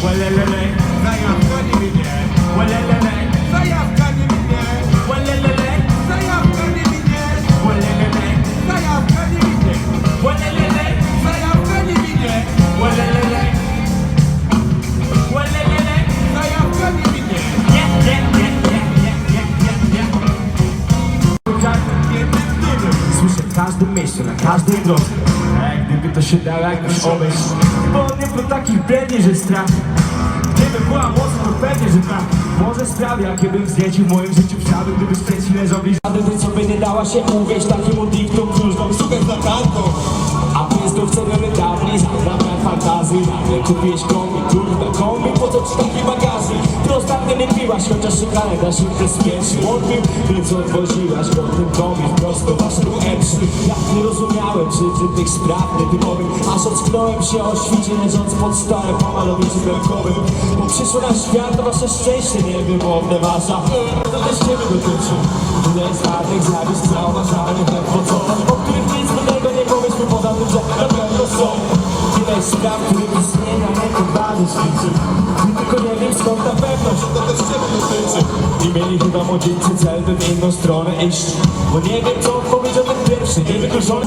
Well, let me. Każdym miejscu, na każdej drodze. A gdyby to się dało jakoś obejść. Bo nie był taki biedny, że strach Gdyby była moc, to pewnie, że tak. Może sprawy, jakie bym zdjęcił w moim życiu Wsiadł, gdyby szczęście leżał bliżej. Wtedy co by nie dała się uwieść takiemu diktum próżną Super za tanką A pistów co wiemy dawniej zabrałem fantazji. Nagle kupiłeś kombi, kurwa piłaś, chociaż się kalendarz ubezpieczył Odbił, więc odwoziłaś go tym kombi wprost do waszego epsy Ja nie rozumiałem przyczyn tych spraw nietypowych Aż ocknąłem się o świcie leżąc pod stołem po malownicy belkowym Bo przyszło na świat to wasze szczęście niewymowne wasza To też ciebie dotyczy. Tyle starnych zjawisk zauważalnych jak poconych O których nic innego nie powiedzmy poza tym, że na pewno są Tyle spraw, których istnienia nie podbany świczy I tylko nie wiem skąd ta pewność To też ciebie dotyczy I mieli chyba młodzieńcy cel, by w inną stronę iść? Bo nie wiem co odpowiedział ten pierwszy, niewykluczony